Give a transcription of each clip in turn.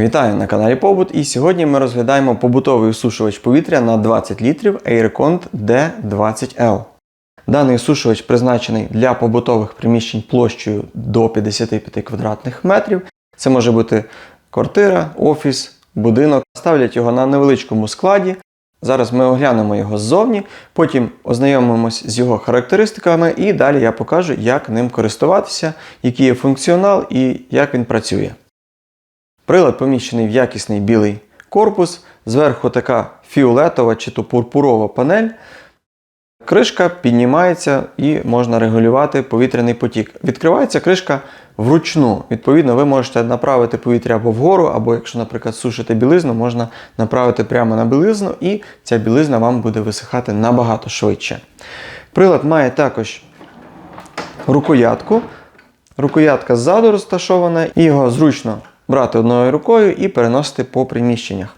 Вітаю на каналі Побут і сьогодні ми розглядаємо побутовий осушувач повітря на 20 літрів Aircont D20L. Даний осушувач призначений для побутових приміщень площею до 55 квадратних метрів. Це може бути квартира, офіс, будинок. Ставлять його на невеличкому складі. Зараз ми оглянемо його ззовні, потім ознайомимось з його характеристиками і далі я покажу, як ним користуватися, який є функціонал і як він працює. Прилад поміщений в якісний білий корпус, зверху така фіолетова чи то пурпурова панель. Кришка піднімається і можна регулювати повітряний потік. Відкривається кришка вручну. Відповідно, ви можете направити повітря або вгору, або, якщо, наприклад, сушите білизну, можна направити прямо на білизну, і ця білизна вам буде висихати набагато швидше. Прилад має також рукоятку. Рукоятка ззаду розташована, і його зручно брати одною рукою і переносити по приміщеннях.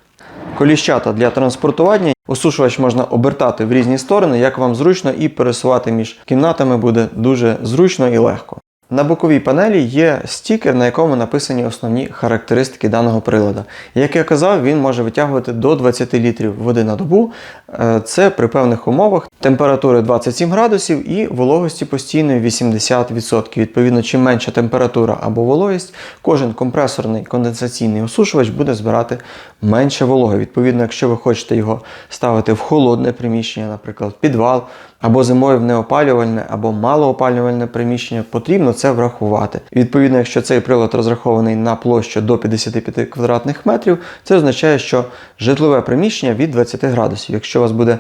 Коліщата для транспортування. Осушувач можна обертати в різні сторони, як вам зручно, і пересувати між кімнатами буде дуже зручно і легко. На боковій панелі є стікер, на якому написані основні характеристики даного приладу. Як я казав, він може витягувати до 20 літрів води на добу. Е, Це при певних умовах температури 27 градусів і вологості постійної 80%. Відповідно, чим менша температура або вологість, кожен компресорний конденсаційний осушувач буде збирати менше вологи. Відповідно, якщо ви хочете його ставити в холодне приміщення, наприклад, підвал, або зимою в неопалювальне, або малоопалювальне приміщення, потрібно це врахувати. Відповідно, якщо цей прилад розрахований на площу до 55 квадратних метрів, це означає, що житлове приміщення від 20 градусів. Якщо у вас буде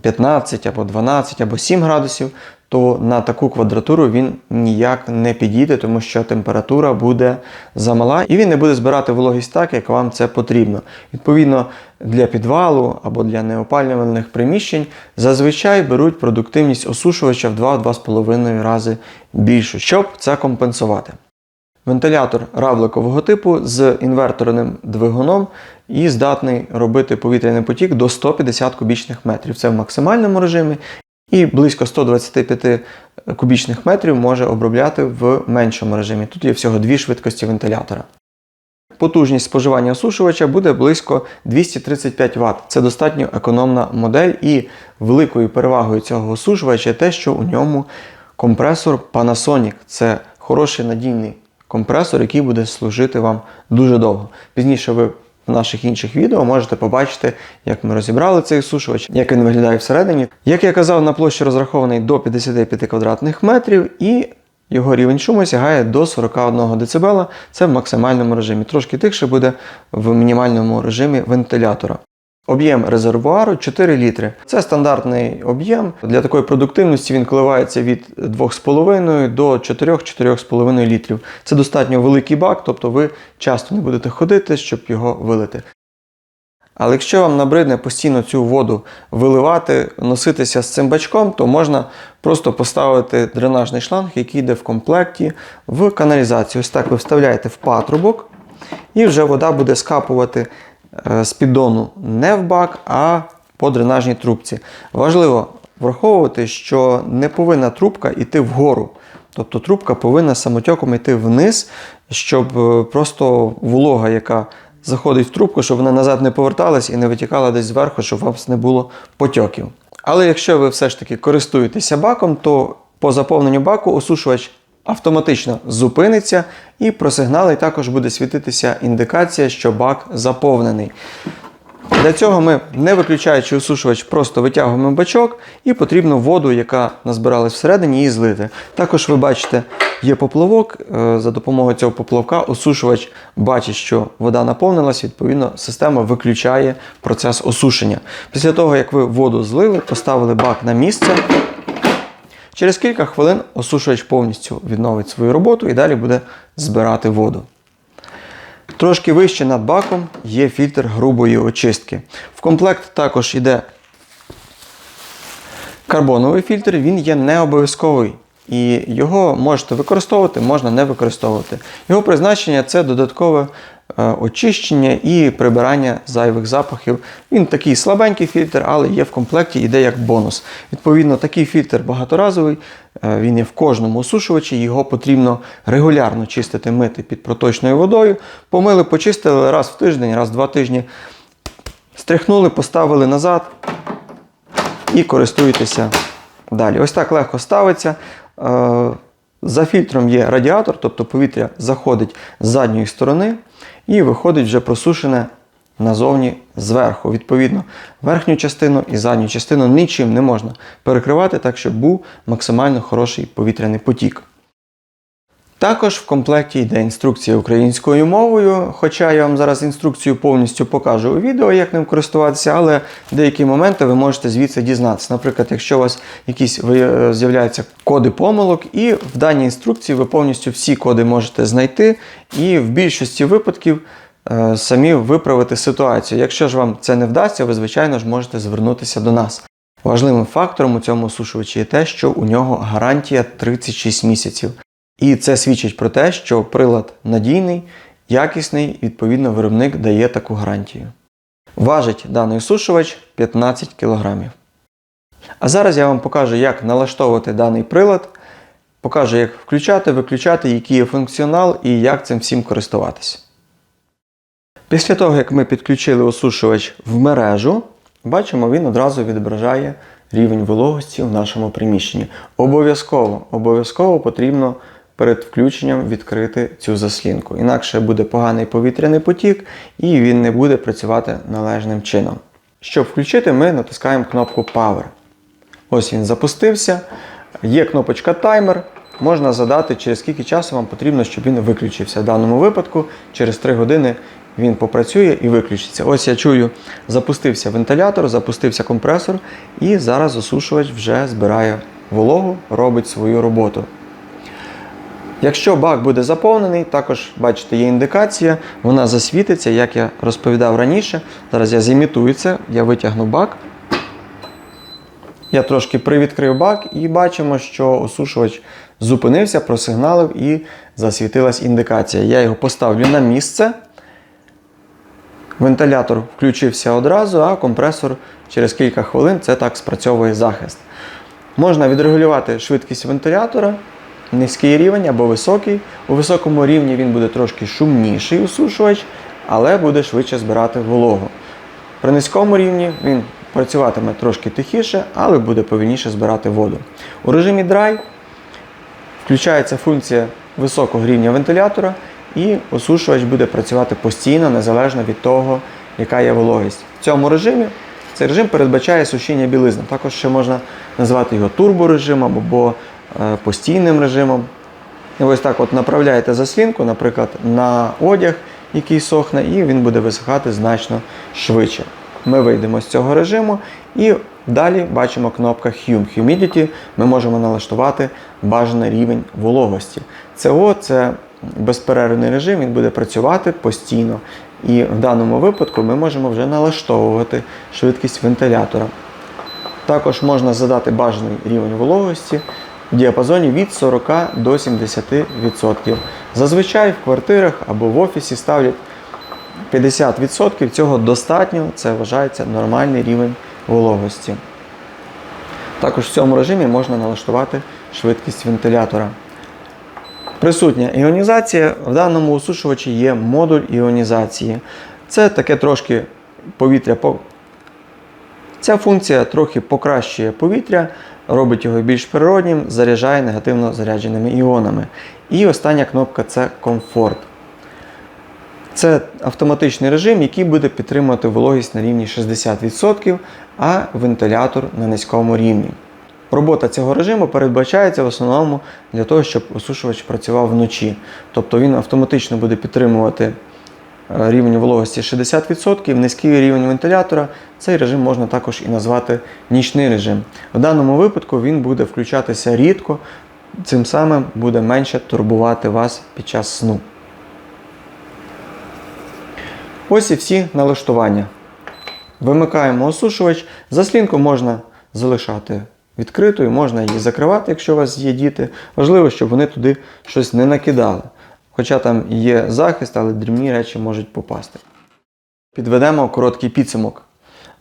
15 або 12 або 7 градусів, то на таку квадратуру він ніяк не підійде, тому що температура буде замала і він не буде збирати вологість так, як вам це потрібно. Відповідно, для підвалу або для неопалювальних приміщень зазвичай беруть продуктивність осушувача в 2-2,5 рази більшу, щоб це компенсувати. Вентилятор равликового типу з інверторним двигуном і здатний робити повітряний потік до 150 кубічних метрів. Це в максимальному режимі. І близько 125 кубічних метрів може обробляти в меншому режимі. Тут є всього дві швидкості вентилятора. Потужність споживання осушувача буде близько 235 Вт. Це достатньо економна модель, і великою перевагою цього осушувача є те, що у ньому компресор Panasonic. Це хороший надійний компресор, який буде служити вам дуже довго. Пізніше ви в наших інших відео можете побачити, як ми розібрали цей осушувач, як він виглядає всередині. Як я казав, на площі розрахований до 55 квадратних метрів і його рівень шуму сягає до 41 дБ. Це в максимальному режимі. Трошки тихше буде в мінімальному режимі вентилятора. Об'єм резервуару 4 літри. Це стандартний об'єм. Для такої продуктивності він коливається від 2,5 до 4-4,5 літрів. Це достатньо великий бак, тобто ви часто не будете ходити, щоб його вилити. Але якщо вам набридне постійно цю воду виливати, носитися з цим бачком, то можна просто поставити дренажний шланг, який йде в комплекті в каналізацію. Ось так ви вставляєте в патрубок, і вже вода буде скапувати з піддону не в бак, а по дренажній трубці. Важливо враховувати, що не повинна трубка йти вгору. Тобто трубка повинна самотьоком йти вниз, щоб е, просто волога, яка заходить в трубку, щоб вона назад не поверталась і не витікала десь зверху, щоб у вас не було потьоків. Але якщо ви все ж таки користуєтеся баком, то по заповненню баку осушувач автоматично зупиниться і про сигнали також буде світитися індикація, що бак заповнений. Для цього ми, не виключаючи осушувач, просто витягуємо бачок і потрібно воду, яка назбиралась всередині, її злити. Також ви бачите, є поплавок. е, За допомогою цього поплавка осушувач бачить, що вода наповнилась, відповідно, система виключає процес осушення. Після того, як ви воду злили, поставили бак на місце. Через кілька хвилин осушувач повністю відновить свою роботу і далі буде збирати воду. Трошки вище над баком є фільтр грубої очистки. В комплект також йде карбоновий фільтр, він є не обов'язковий. І його можете використовувати, можна не використовувати. Його призначення це додаткове очищення і прибирання зайвих запахів. Він такий слабенький фільтр, але є в комплекті, іде як бонус. Відповідно, такий фільтр багаторазовий, е, він є в кожному осушувачі, його потрібно регулярно чистити, мити під проточною водою. Помили, почистили раз в тиждень, раз в два тижні. Стряхнули, поставили назад і користуєтеся далі. Ось так легко ставиться. За фільтром є радіатор, тобто повітря заходить з задньої сторони і виходить вже просушене назовні зверху. Відповідно, верхню частину і задню частину нічим не можна перекривати, так щоб був максимально хороший повітряний потік. Також в комплекті йде інструкція українською мовою, хоча я вам зараз інструкцію повністю покажу у відео, як ним користуватися, але деякі моменти ви можете звідси дізнатися. Наприклад, якщо у вас якісь з'являються коди помилок, і в даній інструкції ви повністю всі коди можете знайти, і в більшості випадків е, самі виправити ситуацію. Якщо ж вам це не вдасться, ви, звичайно ж, можете звернутися до нас. Важливим фактором у цьому осушувачі є те, що у нього гарантія 36 місяців. І це свідчить про те, що прилад надійний, якісний, відповідно, виробник дає таку гарантію. Важить даний сушувач 15 кг. А зараз я вам покажу, як налаштовувати даний прилад, покажу, як включати, виключати, який є функціонал і як цим всім користуватися. Після того, як ми підключили осушувач в мережу, бачимо, він одразу відображає рівень вологості в нашому приміщенні. Обов'язково, обов'язково потрібно перед включенням відкрити цю заслінку. Інакше буде поганий повітряний потік і він не буде працювати належним чином. Щоб включити, ми натискаємо кнопку Power. Ось він запустився. Є кнопочка таймер. Можна задати, через скільки часу вам потрібно, щоб він виключився. В даному випадку через 3 години він попрацює і виключиться. Ось я чую, запустився вентилятор, запустився компресор, і зараз осушувач вже збирає вологу, робить свою роботу. Якщо бак буде заповнений, також бачите, є індикація, вона засвітиться, як я розповідав раніше. Зараз я зімітую це, я витягну бак. Я трошки привідкрив бак і бачимо, що осушувач зупинився, просигналив і засвітилась індикація. Я його поставлю на місце. Вентилятор включився одразу, а компресор через кілька хвилин це так спрацьовує захист. Можна відрегулювати швидкість вентилятора, низький рівень або високий. У високому рівні він буде трошки шумніший осушувач, але буде швидше збирати вологу. При низькому рівні він працюватиме трошки тихіше, але буде повільніше збирати воду. У режимі Dry включається функція високого рівня вентилятора, і осушувач буде працювати постійно, незалежно від того, яка є вологість. В цьому режимі цей режим передбачає сушіння білизни. Також ще можна назвати його турборежимом або постійним режимом. І ось так от направляєте заслінку, наприклад, на одяг, який сохне, і він буде висихати значно швидше. Ми вийдемо з цього режиму і далі бачимо кнопка Hum Humidity. Ми можемо налаштувати бажаний рівень вологості. ЦО це безперервний режим, він буде працювати постійно. І в даному випадку ми можемо вже налаштовувати швидкість вентилятора. Також можна задати бажаний рівень вологості в діапазоні від 40 до 70%. Зазвичай в квартирах або в офісі ставлять 50% цього достатньо, це вважається нормальний рівень вологості. Також в цьому режимі можна налаштувати швидкість вентилятора. Присутня іонізація. В даному осушувачі є модуль іонізації. Це таке трошки повітря. Ця функція трохи покращує повітря, робить його більш природнім, заряджає негативно зарядженими іонами. І остання кнопка це комфорт. Це автоматичний режим, який буде підтримувати вологість на рівні 60%, а вентилятор на низькому рівні. Робота цього режиму передбачається в основному для того, щоб осушувач працював вночі. Тобто він автоматично буде підтримувати рівень вологості 60%, низький рівень вентилятора. Цей режим можна також і назвати нічний режим. В даному випадку він буде включатися рідко, цим самим буде менше турбувати вас під час сну. Ось і всі налаштування. Вимикаємо осушувач. Заслінку можна залишати відкритою, можна її закривати, якщо у вас є діти. Важливо, щоб вони туди щось не накидали. Хоча там є захист, але дрібні речі можуть попасти. Підведемо короткий підсумок.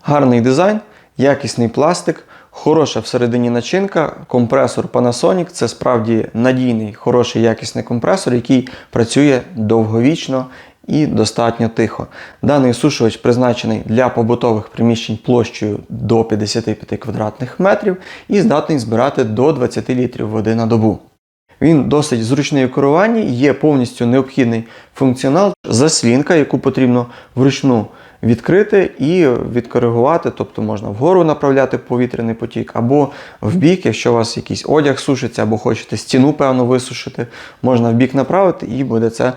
Гарний дизайн, якісний пластик, хороша всередині начинка, компресор Panasonic це справді надійний, хороший якісний компресор, який працює довговічно і достатньо тихо. Даний сушувач призначений для побутових приміщень площею до 55 квадратних метрів і здатний збирати до 20 літрів води на добу. Він досить зручний у керуванні, є повністю необхідний функціонал, заслінка, яку потрібно вручну відкрити і відкоригувати, тобто можна вгору направляти повітряний потік, або в бік, якщо у вас якийсь одяг сушиться, або хочете стіну певно висушити, можна в бік направити і буде це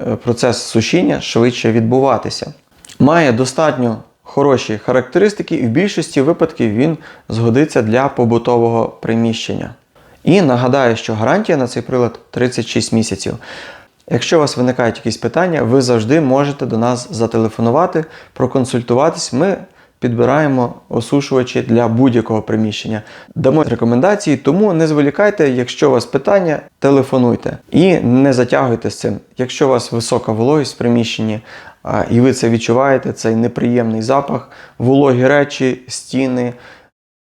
е, процес сушіння швидше відбуватися. Має достатньо хороші характеристики, і в більшості випадків він згодиться для побутового приміщення. І нагадаю, що гарантія на цей прилад 36 місяців. Якщо у вас виникають якісь питання, ви завжди можете до нас зателефонувати, проконсультуватись. Ми підбираємо осушувачі для будь-якого приміщення. Дамо рекомендації, тому не зволікайте, якщо у вас питання, телефонуйте і не затягуйте з цим. Якщо у вас висока вологість в приміщенні, і ви це відчуваєте, цей неприємний запах, вологі речі, стіни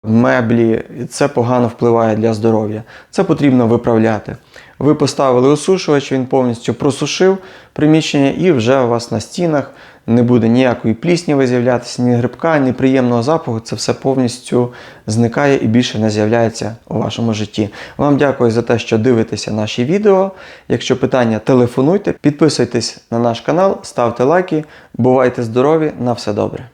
меблі, це погано впливає для здоров'я. Це потрібно виправляти. Ви поставили осушувач, він повністю просушив приміщення, і вже у вас на стінах не буде ніякої плісняви з'являтися, ні грибка, ні приємного запаху. Це все повністю зникає і більше не з'являється у вашому житті. Вам дякую за те, що дивитеся наші відео. Якщо питання, телефонуйте, підписуйтесь на наш канал, ставте лайки. Бувайте здорові, на все добре.